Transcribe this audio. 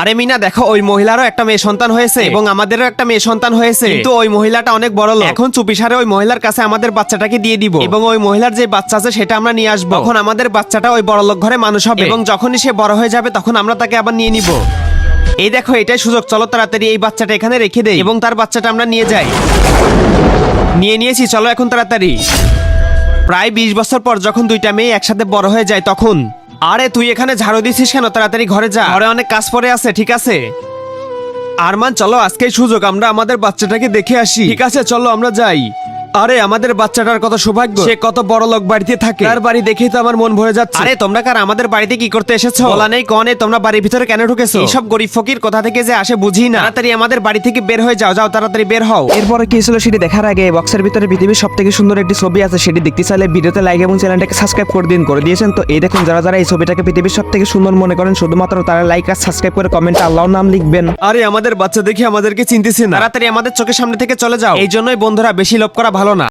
আরে মিনা দেখো ওই মহিলারও একটা মেয়ে সন্তান হয়েছে এবং আমাদেরও একটা মেয়ে সন্তান হয়েছে। কিন্তু ওই মহিলাটা অনেক বড় লোক। এখন চুপিসারে ওই মহিলার কাছে আমাদের বাচ্চাটাকে দিয়ে দিব। এবং ওই মহিলার যে বাচ্চা আছে সেটা আমরা নিয়ে আসব। তখন আমাদের বাচ্চাটা ওই বড় লোক ঘরে মানুষ হবে। এবং যখনই সে বড় হয়ে যাবে তখন আমরা তাকে আবার নিয়ে নিব। এই দেখো এটাই সুযোগ। চলো তাড়াতাড়ি এই বাচ্চাটা এখানে রেখে দেই। এবং তার বাচ্চাটা আমরা নিয়ে যাই। নিয়ে নিয়েছি চলো এখন তাড়াতাড়ি। প্রায় বিশ বছর পর যখন দুইটা মেয়ে একসাথে বড় হয়ে যায় তখন আরে তুই এখানে ঝাড়ু দিছিস কেন? তাড়াতাড়ি ঘরে যা। ঘরে অনেক কাজ পড়ে আছে ঠিক আছে? আরমান চলো আজকেই সুযোগ আমরা আমাদের বাচ্চাটাকে দেখে আসি। ঠিক আছে চলো আমরা যাই। আরে আমাদের বাচ্চাটার কত সৌভাগ্য। সে কত বড় লোক বাড়িতে থাকে। তার বাড়ি দেখেই তো আমার মন ভরে যাচ্ছে। আরে তোমরা কার আমাদের বাড়িতে কি করতে এসেছ? বলা নেই কনে তোমরা বাড়ির ভিতরে কেন ঢুকেছো? এইসব গরিব ফকির কোথা থেকে যে আসে বুঝি না। তাড়াতাড়ি আমাদের বাড়ি থেকে বের হয়ে যাও যাও তাড়াতাড়ি বের হও। এরপরে কি ছিল সেটি দেখার আগে বক্সের ভিতরে পৃথিবীর সব থেকে সুন্দর একটি ছবি আছে সেটি দেখতে চাইলে ভিডিওতে লাইক এবং চ্যানেলটাকে সাবস্ক্রাইব করে দিন করে দিয়েছেন। তো এই দেখুন যারা যারা এই ছবিটাকে পৃথিবীর সব থেকে সুন্দর মনে করেন শুধুমাত্র তারা লাইক আর সাবস্ক্রাইব করে কমেন্টে আল্লাহর নাম লিখবেন। আরে আমাদের বাচ্চা দেখে আমাদেরকে চিনতেছে না। তাড়াতাড়ি আমাদের চোখের সামনে থেকে চলে যাও। এই জন্যই বন্ধুরা বেশি লোভ করা ভালো না